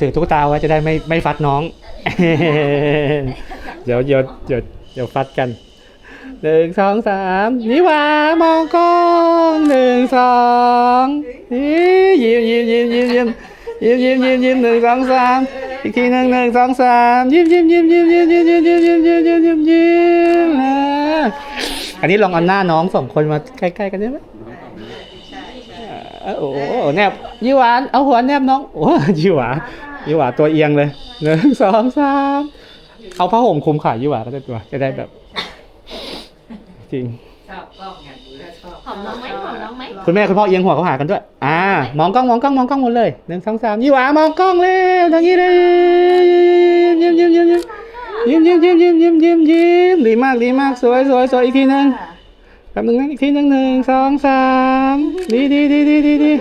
ถือตุ๊กตาไว้จะได้ไม่ไม่ฟัดน้อง เดี๋ยวเดี๋ยวเดี๋ยวเดี๋ยวฟัดกันหนึ่งสองสามนี่หว่ามองกล้องหนึ่งสองยิ้มยิ้มยิ้มยิ้มยิ้มยิ้มยิ้มยิ้มยิ้มหนึ่งสองสามอีกทีหนึ่งหนึ่งสองสามยิ้มยิ้มยิ้มยิ้มยิ้มยิ้มยิ้มยิ้มยิ้มยิ้มยิ้มยิ้มยิ้มนะอันนี้ลองเอาหน้าน้องสองคนมาใกล้ๆกันได้ไหม เออโอ้โหแนบยี่หวานเอาหัวแนบน้องโอ้ยี่หวายี่หวาตัวเอียงเลยหนึ่งสองสามเอาผ้าห่มคลุมขายี่หวาก็ได้ตัวจะได้แบบ จริงชอบกล้องไงดูแล้วชอบหอมน้องไหมหอมน้องไหมคุณแม่คุณพ่อเอียงหัวเขาหากันด้วย อ่า มองกล้องมองกล้องมองกล้องหมดเลยหนึ่งสองสามยี่หวามองกล้องเร็วทางนี้เลยยิ้มยิ้มยิ้มยิ้มยิ้มยิ้มยิ้มยิ้มยิ้มยิ้มยิ้มดีมากดีมากสวยสวยสวยอีกทีหนึง แป๊บนึงนะอีกทีหนึ่งหนึ่งสองสามดีดีดีดีดีดี